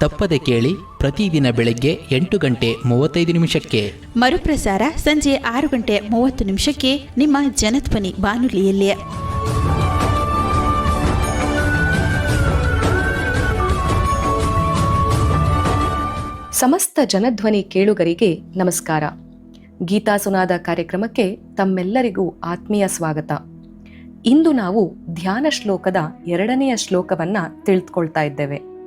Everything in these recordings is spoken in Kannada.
ತಪ್ಪದೆ ಕೇಳಿ ಪ್ರತಿದಿನ ಬೆಳಗ್ಗೆ ಎಂಟು ಗಂಟೆ ಮೂವತ್ತೈದು ನಿಮಿಷಕ್ಕೆ. ಮರುಪ್ರಸಾರ ಸಂಜೆ ಆರು ಗಂಟೆ ಮೂವತ್ತು ನಿಮಿಷಕ್ಕೆ ನಿಮ್ಮ ಜನಧ್ವನಿ ಬಾನುಲಿಯಲ್ಲಿ. ಸಮಸ್ತ ಜನಧ್ವನಿ ಕೇಳುಗರಿಗೆ ನಮಸ್ಕಾರ. ಗೀತಾ ಸುನಾದ ಕಾರ್ಯಕ್ರಮಕ್ಕೆ ತಮ್ಮೆಲ್ಲರಿಗೂ ಆತ್ಮೀಯ ಸ್ವಾಗತ. ಇಂದು ನಾವು ಧ್ಯಾನ ಶ್ಲೋಕದ ಎರಡನೆಯ ಶ್ಲೋಕವನ್ನ ತಿಳಿದುಕೊಳ್ತಾ ಇದ್ದೇವೆ.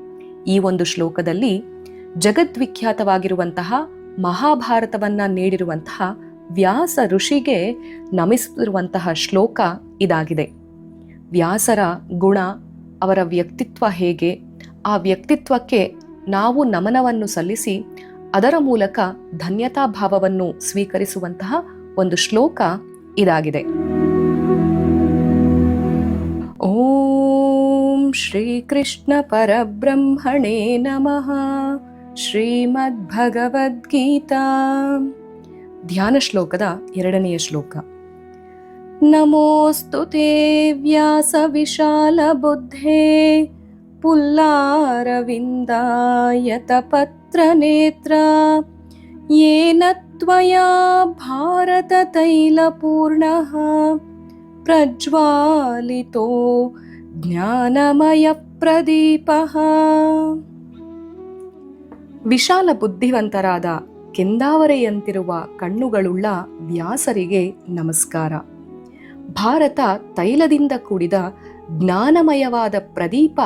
ಈ ಒಂದು ಶ್ಲೋಕದಲ್ಲಿ ಜಗದ್ವಿಖ್ಯಾತವಾಗಿರುವಂತಹ ಮಹಾಭಾರತವನ್ನ ನೀಡಿರುವಂತಹ ವ್ಯಾಸ ಋಷಿಗೆ ನಮಿಸುತ್ತಿರುವಂತಹ ಶ್ಲೋಕ ಇದಾಗಿದೆ. ವ್ಯಾಸರ ಗುಣ, ಅವರ ವ್ಯಕ್ತಿತ್ವ ಹೇಗೆ, ಆ ವ್ಯಕ್ತಿತ್ವಕ್ಕೆ ನಾವು ನಮನವನ್ನು ಸಲ್ಲಿಸಿ ಅದರ ಮೂಲಕ ಧನ್ಯತಾ ಭಾವವನ್ನು ಸ್ವೀಕರಿಸುವಂತಹ ಒಂದು ಶ್ಲೋಕ ಇದಾಗಿದೆ. श्रीकृष्णपरब्रह्मणे नमः ಶ್ರೀಮದ್ಭಗವದ್ಗೀತಾ. ಧ್ಯಾನ ಶ್ಲೋಕದ ಎರಡನೆಯ ಶ್ಲೋಕ. ನಮೋಸ್ತು ತೇ ವ್ಯಾಸ ವಿಶಾಲ ಬುದ್ಧೇ. ಪುಲ್ಲಾರವಿಂದಾಯತ ಪತ್ರ ನೇತ್ರ ಯೇನ ತ್ವಯಾ ಭಾರತ ತೈಲ ಪೂರ್ಣ ಪ್ರಜ್ವಾಲಿತೋ ಜ್ಞಾನಮಯ ಪ್ರದೀಪಃ. ವಿಶಾಲ ಬುದ್ಧಿವಂತರಾದ ಕೆಂದಾವರೆಯಂತಿರುವ ಕಣ್ಣುಗಳುಳ್ಳ ವ್ಯಾಸರಿಗೆ ನಮಸ್ಕಾರ. ಭಾರತ ತೈಲದಿಂದ ಕೂಡಿದ ಜ್ಞಾನಮಯವಾದ ಪ್ರದೀಪ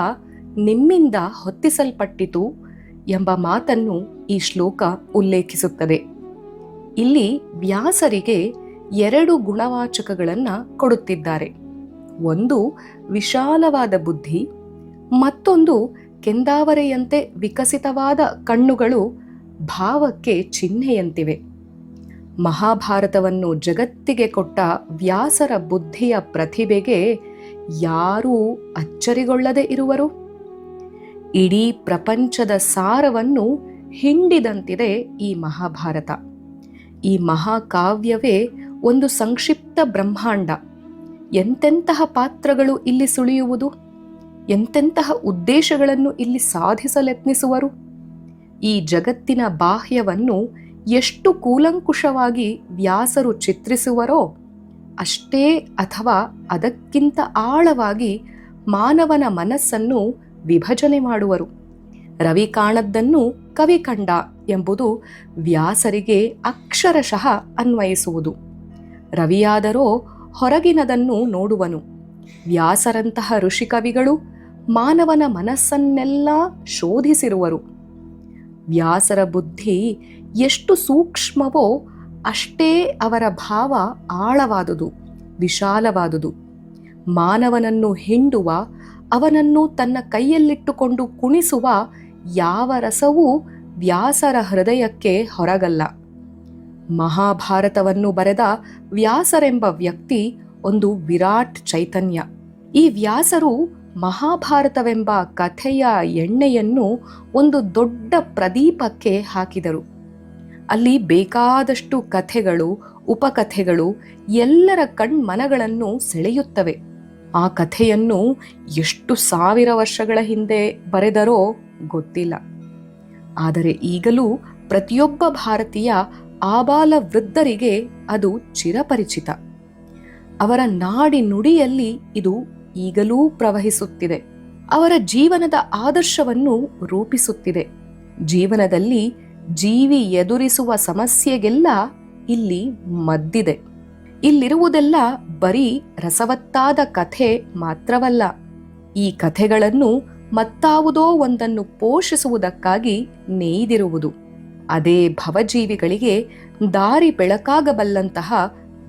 ನಿಮ್ಮಿಂದ ಹೊತ್ತಿಸಲ್ಪಟ್ಟಿತು ಎಂಬ ಮಾತನ್ನು ಈ ಶ್ಲೋಕ ಉಲ್ಲೇಖಿಸುತ್ತದೆ. ಇಲ್ಲಿ ವ್ಯಾಸರಿಗೆ ಎರಡು ಗುಣವಾಚಕಗಳನ್ನು ಕೊಡುತ್ತಿದ್ದಾರೆ. ಒಂದು ವಿಶಾಲವಾದ ಬುದ್ಧಿ, ಮತ್ತೊಂದು ಕೆಂದಾವರೆಯಂತೆ ವಿಕಸಿತವಾದ ಕಣ್ಣುಗಳು ಭಾವಕ್ಕೆ ಚಿಹ್ನೆಯಂತಿವೆ. ಮಹಾಭಾರತವನ್ನು ಜಗತ್ತಿಗೆ ಕೊಟ್ಟ ವ್ಯಾಸರ ಬುದ್ಧಿಯ ಪ್ರತಿಭೆಗೆ ಯಾರೂ ಅಚ್ಚರಿಗೊಳ್ಳದೆ ಇರುವರು? ಇಡೀ ಪ್ರಪಂಚದ ಸಾರವನ್ನು ಹಿಂಡಿದಂತಿದೆ ಈ ಮಹಾಭಾರತ. ಈ ಮಹಾಕಾವ್ಯವೇ ಒಂದು ಸಂಕ್ಷಿಪ್ತ ಬ್ರಹ್ಮಾಂಡ. ಎಂತೆಂತಹ ಪಾತ್ರಗಳು ಇಲ್ಲಿ ಸುಳಿಯುವುದು? ಎಂತೆಂತಹ ಉದ್ದೇಶಗಳನ್ನು ಇಲ್ಲಿ ಸಾಧಿಸಲೆತ್ನಿಸುವರು? ಈ ಜಗತ್ತಿನ ಬಾಹ್ಯವನ್ನು ಎಷ್ಟು ಕೂಲಂಕುಷವಾಗಿ ವ್ಯಾಸರು ಚಿತ್ರಿಸುವರೋ, ಅಷ್ಟೇ ಅಥವಾ ಅದಕ್ಕಿಂತ ಆಳವಾಗಿ ಮಾನವನ ಮನಸ್ಸನ್ನು ವಿಭಜನೆ ಮಾಡುವರು. ರವಿ ಕಾಣದ್ದನ್ನು ಕವಿ ಕಂಡ ಎಂಬುದು ವ್ಯಾಸರಿಗೆ ಅಕ್ಷರಶಃ ಅನ್ವಯಿಸುವುದು. ರವಿಯಾದರೋ ಹೊರಗಿನದನ್ನು ನೋಡುವನು. ವ್ಯಾಸರಂತಹ ಋಷಿಕವಿಗಳು ಮಾನವನ ಮನಸ್ಸನ್ನೆಲ್ಲ ಶೋಧಿಸಿರುವರು. ವ್ಯಾಸರ ಬುದ್ಧಿ ಎಷ್ಟು ಸೂಕ್ಷ್ಮವೋ ಅಷ್ಟೇ ಅವರ ಭಾವ ಆಳವಾದುದು, ವಿಶಾಲವಾದುದು. ಮಾನವನನ್ನು ಹಿಂಡುವ, ಅವನನ್ನು ತನ್ನ ಕೈಯಲ್ಲಿಟ್ಟುಕೊಂಡು ಕುಣಿಸುವ ಯಾವ ರಸವೂ ವ್ಯಾಸರ ಹೃದಯಕ್ಕೆ ಹೊರಗಲ್ಲ. ಮಹಾಭಾರತವನ್ನು ಬರೆದ ವ್ಯಾಸರೆಂಬ ವ್ಯಕ್ತಿ ಒಂದು ವಿರಾಟ್ ಚೈತನ್ಯ. ಈ ವ್ಯಾಸರು ಮಹಾಭಾರತವೆಂಬ ಕಥೆಯ ಎಣ್ಣೆಯನ್ನು ಒಂದು ದೊಡ್ಡ ಪ್ರದೀಪಕ್ಕೆ ಹಾಕಿದರು. ಅಲ್ಲಿ ಬೇಕಾದಷ್ಟು ಕಥೆಗಳು, ಉಪಕಥೆಗಳು ಎಲ್ಲರ ಕಣ್ಮನಗಳನ್ನು ಸೆಳೆಯುತ್ತವೆ. ಆ ಕಥೆಯನ್ನು ಎಷ್ಟು ಸಾವಿರ ವರ್ಷಗಳ ಹಿಂದೆ ಬರೆದರೋ ಗೊತ್ತಿಲ್ಲ. ಆದರೆ ಈಗಲೂ ಪ್ರತಿಯೊಬ್ಬ ಭಾರತೀಯ ಆಬಾಲ ವೃದ್ಧರಿಗೆ ಅದು ಚಿರಪರಿಚಿತ. ಅವರ ನಾಡಿ ನುಡಿಯಲ್ಲಿ ಇದು ಈಗಲೂ ಪ್ರವಹಿಸುತ್ತಿದೆ. ಅವರ ಜೀವನದ ಆದರ್ಶವನ್ನು ರೂಪಿಸುತ್ತಿದೆ. ಜೀವನದಲ್ಲಿ ಜೀವಿ ಎದುರಿಸುವ ಸಮಸ್ಯೆಗೆಲ್ಲ ಇಲ್ಲಿ ಮದ್ದಿದೆ. ಇಲ್ಲಿರುವುದೆಲ್ಲ ಬರೀ ರಸವತ್ತಾದ ಕಥೆ ಮಾತ್ರವಲ್ಲ. ಈ ಕಥೆಗಳನ್ನು ಮತ್ತಾವುದೋ ಒಂದನ್ನು ಪೋಷಿಸುವುದಕ್ಕಾಗಿ ನೇಯ್ದಿರುವುದು. ಅದೇ ಭವಜೀವಿಗಳಿಗೆ ದಾರಿ ಬೆಳಕಾಗಬಲ್ಲಂತಹ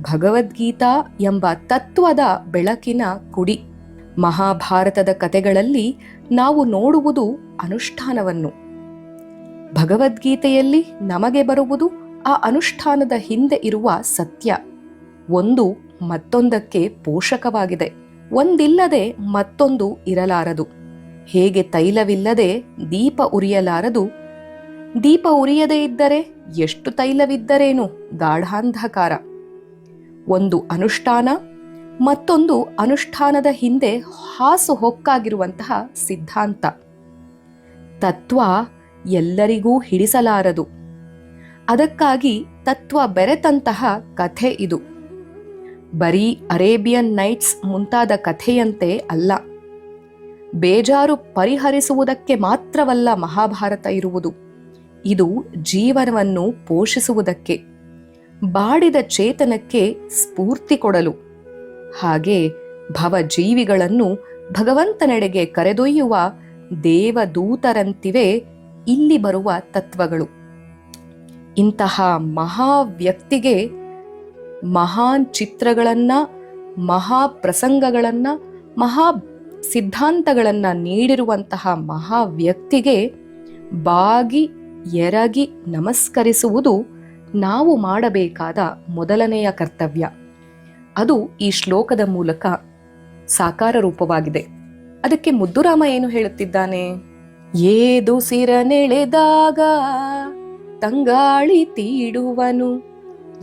ಭಗವದ್ಗೀತಾ ಎಂಬ ತತ್ವದ ಬೆಳಕಿನ ಕುಡಿ. ಮಹಾಭಾರತದ ಕತೆಗಳಲ್ಲಿ ನಾವು ನೋಡುವುದು ಅನುಷ್ಠಾನವನ್ನು. ಭಗವದ್ಗೀತೆಯಲ್ಲಿ ನಮಗೆ ಬರುವುದು ಆ ಅನುಷ್ಠಾನದ ಹಿಂದೆ ಇರುವ ಸತ್ಯ. ಒಂದು ಮತ್ತೊಂದಕ್ಕೆ ಪೋಷಕವಾಗಿದೆ. ಒಂದಿಲ್ಲದೆ ಮತ್ತೊಂದು ಇರಲಾರದು. ಹೇಗೆ ತೈಲವಿಲ್ಲದೆ ದೀಪ ಉರಿಯಲಾರದು ದೀಪ ಉರಿಯದೇ ಇದ್ದರೆ ಎಷ್ಟು ತೈಲವಿದ್ದರೇನು? ಗಾಢಾಂಧಕಾರ. ಒಂದು ಅನುಷ್ಠಾನ, ಮತ್ತೊಂದು ಅನುಷ್ಠಾನದ ಹಿಂದೆ ಹಾಸು ಹೊಕ್ಕಾಗಿರುವಂತಹ ಸಿದ್ಧಾಂತ. ತತ್ವ ಎಲ್ಲರಿಗೂ ಹಿಡಿಸಲಾರದು. ಅದಕ್ಕಾಗಿ ತತ್ವ ಬೆರೆತಂತಹ ಕಥೆ ಇದು. ಬರೀ ಅರೇಬಿಯನ್ ನೈಟ್ಸ್ ಮುಂತಾದ ಕಥೆಯಂತೆ ಅಲ್ಲ. ಬೇಜಾರು ಪರಿಹರಿಸುವುದಕ್ಕೆ ಮಾತ್ರವಲ್ಲ ಮಹಾಭಾರತ ಇರುವುದು. ಇದು ಜೀವನವನ್ನು ಪೋಷಿಸುವುದಕ್ಕೆ, ಬಾಡಿದ ಚೇತನಕ್ಕೆ ಸ್ಫೂರ್ತಿ ಕೊಡಲು. ಹಾಗೆ ಭವಜೀವಿಗಳನ್ನು ಭಗವಂತನೆಡೆಗೆ ಕರೆದೊಯ್ಯುವ ದೇವದೂತರಂತಿವೆ ಇಲ್ಲಿ ಬರುವ ತತ್ವಗಳು. ಇಂತಹ ಮಹಾ ವ್ಯಕ್ತಿಗೆ ಮಹಾನ್ ಚಿತ್ರಗಳನ್ನು, ಮಹಾ ಪ್ರಸಂಗಗಳನ್ನು, ಮಹಾ ಸಿದ್ಧಾಂತಗಳನ್ನು ನೀಡಿರುವಂತಹ ಮಹಾ ವ್ಯಕ್ತಿಗೆ ಬಾಗಿ ಎರಗಿ ನಮಸ್ಕರಿಸುವುದು ನಾವು ಮಾಡಬೇಕಾದ ಮೊದಲನೆಯ ಕರ್ತವ್ಯ. ಅದು ಈ ಶ್ಲೋಕದ ಮೂಲಕ ಸಾಕಾರ ರೂಪವಾಗಿದೆ. ಅದಕ್ಕೆ ಮುದ್ದುರಾಮ ಏನು ಹೇಳುತ್ತಿದ್ದಾನೆ? ಏದು ಸಿರನೆಳೆದಾಗ ತಂಗಾಳಿ ತೀಡುವನು.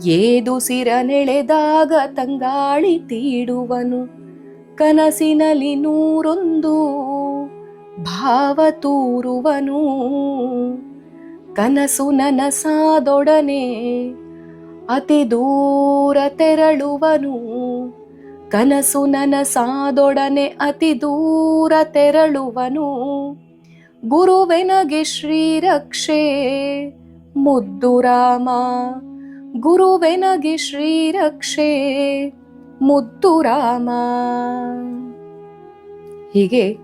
ಏದು ಸಿರನೆಳೆದಾಗ ತಂಗಾಳಿ ತೀಡುವನು. ಕನಸಿನಲ್ಲಿ ನೂರೊಂದು ಭಾವ ತೂರುವನು. ಕನಸು ನನಸಾದೊಡನೆ ಅತಿ ದೂರ ತೆರಳುವನು. ಕನಸು ನನಸಾದೊಡನೆ ಅತಿ ದೂರ ತೆರಳುವನು. ಗುರುವೆನಗೆ ಶ್ರೀರಕ್ಷೆ, ಮುದ್ದು ರಾಮ. ಗುರುವೆನಗೆ ಶ್ರೀರಕ್ಷೆ, ಮುದ್ದು ರಾಮ. ಹೀಗೆ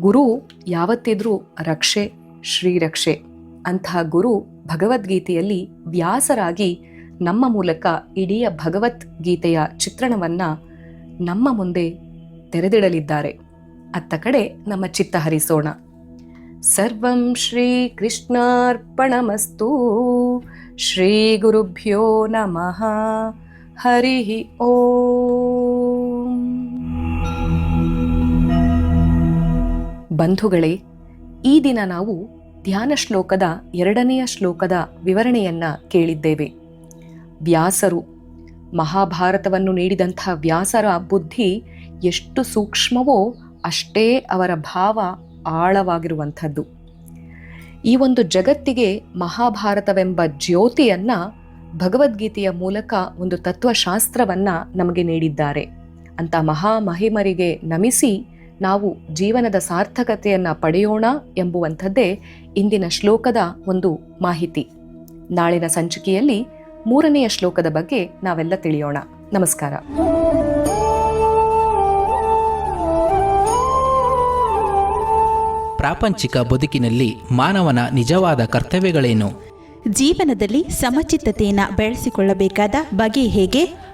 ಗುರು ಯಾವತ್ತಿದ್ರೂ ರಕ್ಷೆ, ಶ್ರೀರಕ್ಷೆ. ಅಂತಹ ಗುರು ಭಗವದ್ಗೀತೆಯಲ್ಲಿ ವ್ಯಾಸರಾಗಿ ನಮ್ಮ ಮೂಲಕ ಇಡೀ ಭಗವದ್ಗೀತೆಯ ಚಿತ್ರಣವನ್ನ ನಮ್ಮ ಮುಂದೆ ತೆರೆದಿಡಲಿದ್ದಾರೆ. ಅತ್ತ ಕಡೆ ನಮ್ಮ ಚಿತ್ತ ಹರಿಸೋಣ. ಸರ್ವಂ ಶ್ರೀ ಕೃಷ್ಣಾರ್ಪಣಮಸ್ತು ಶ್ರೀ ಗುರುಭ್ಯೋ ನಮಃ. ಹರಿ ಓಂ. ಬಂಧುಗಳೇ, ಈ ದಿನ ನಾವು ಧ್ಯಾನ ಶ್ಲೋಕದ ಎರಡನೆಯ ಶ್ಲೋಕದ ವಿವರಣೆಯನ್ನ ಕೇಳಿದ್ದೇವೆ. ವ್ಯಾಸರು, ಮಹಾಭಾರತವನ್ನು ನೀಡಿದಂಥ ವ್ಯಾಸರ ಬುದ್ಧಿ ಎಷ್ಟು ಸೂಕ್ಷ್ಮವೋ ಅಷ್ಟೇ ಅವರ ಭಾವ ಆಳವಾಗಿರುವಂಥದ್ದು. ಈ ಒಂದು ಜಗತ್ತಿಗೆ ಮಹಾಭಾರತವೆಂಬ ಜ್ಯೋತಿಯನ್ನ ಭಗವದ್ಗೀತೆಯ ಮೂಲಕ ಒಂದು ತತ್ವಶಾಸ್ತ್ರವನ್ನು ನಮಗೆ ನೀಡಿದ್ದಾರೆ. ಅಂತ ಮಹಾ ಮಹಿಮರಿಗೆ ನಮಿಸಿ ನಾವು ಜೀವನದ ಸಾರ್ಥಕತೆಯನ್ನು ಪಡೆಯೋಣ ಎಂಬುವಂಥದ್ದೇ ಇಂದಿನ ಶ್ಲೋಕದ ಒಂದು ಮಾಹಿತಿ. ನಾಳಿನ ಸಂಚಿಕೆಯಲ್ಲಿ ಮೂರನೆಯ ಶ್ಲೋಕದ ಬಗ್ಗೆ ನಾವೆಲ್ಲ ತಿಳಿಯೋಣ. ನಮಸ್ಕಾರ. ಪ್ರಾಪಂಚಿಕ ಬದುಕಿನಲ್ಲಿ ಮಾನವನ ನಿಜವಾದ ಕರ್ತವ್ಯಗಳೇನು? ಜೀವನದಲ್ಲಿ ಸಮಚಿತ್ತತೆಯನ್ನು ಬೆಳೆಸಿಕೊಳ್ಳಬೇಕಾದ ಬಗೆ ಹೇಗೆ?